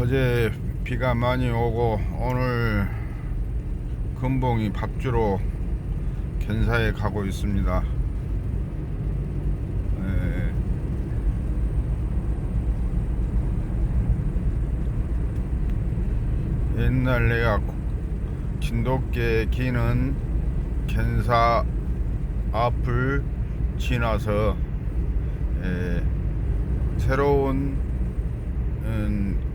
어제 비가 많이 오고 오늘 금봉이 밥주로 견사에 가고 있습니다. 예. 옛날 내가 진돗개 기는 견사 앞을 지나서 예, 새로운 음,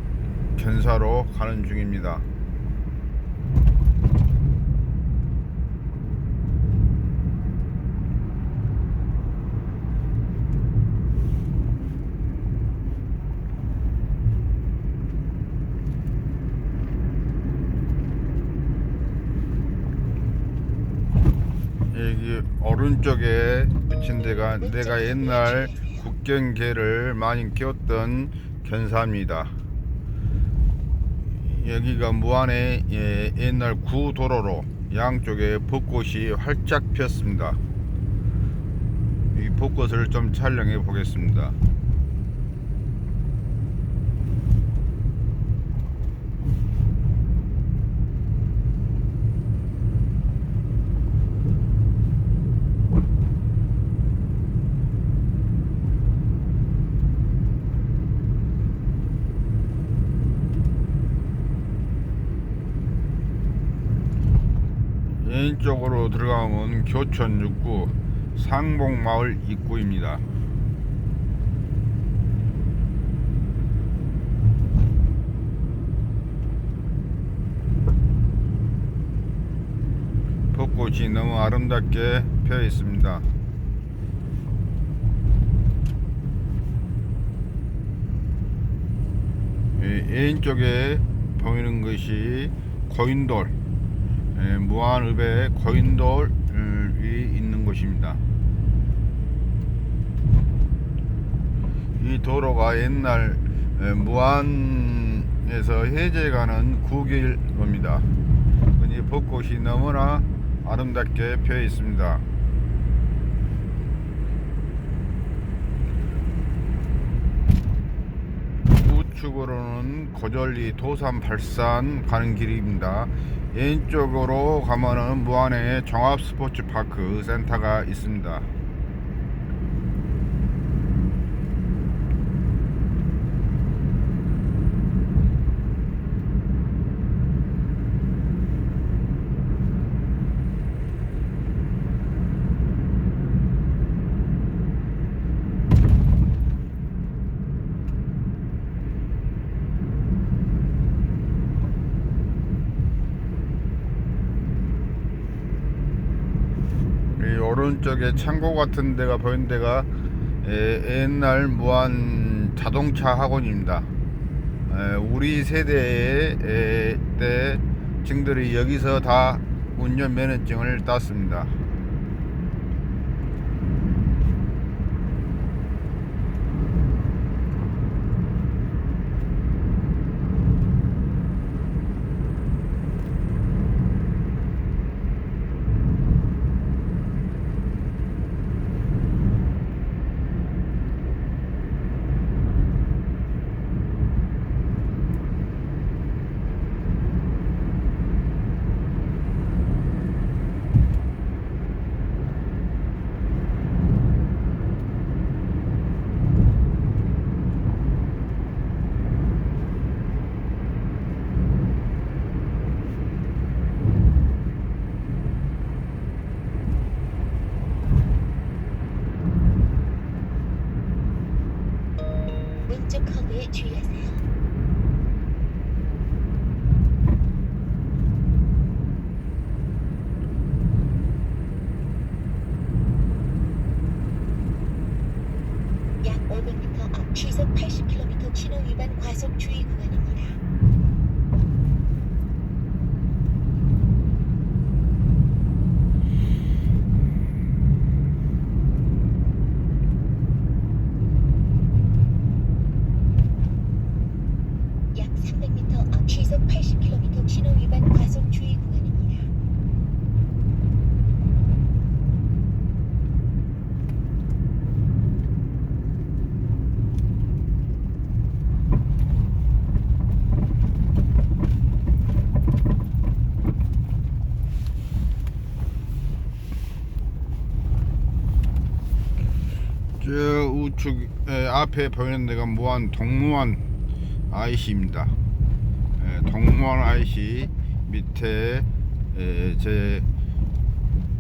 견사로 가는 중입니다. 여기 오른쪽에 붙인 데가 내가 옛날 국경개를 많이 키웠던 견사입니다. 여기가 무안의 예, 옛날 구도로로 양쪽에 벚꽃이 활짝 피었습니다. 이 벚꽃을 좀 촬영해 보겠습니다. 왼쪽으로 들어가면 교촌 6구 상봉마을 입구입니다. 벚꽃이 너무 아름답게 펴 있습니다. 이 왼쪽에 보이는 것이 고인돌 예, 무안읍의 고인돌이 있는 곳입니다. 이 도로가 옛날 예, 무안에서 해제 가는 국일로입니다. 이 벚꽃이 너무나 아름답게 펴 있습니다. 우측으로는 고절리 도산 발산 가는 길입니다. 왼쪽으로 가면은 무안에 종합 스포츠 파크 센터가 있습니다. 이 오른쪽에 창고 같은 데가 보이는 데가 에, 옛날 무한 자동차 학원입니다. 에, 우리 세대의 에, 때 증들이 여기서 다 운전 면허증을 땄습니다. 커브에 주의하세요. 약 500m 앞 시속 80km 신호 위반 과속 주의 구간입니다. 약 300m 앞 시속 80km 신호 위반 과속 주의 구간입니다. 저 우측 에, 앞에 보이는 데가 무한 동무한 IC입니다. 에, 동무한 IC 밑에 에,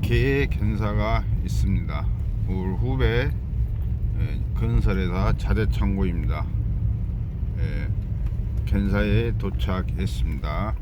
제개 견사가 있습니다. 우리 후배 에, 건설회사 자재 창고입니다. 에, 견사에 도착했습니다.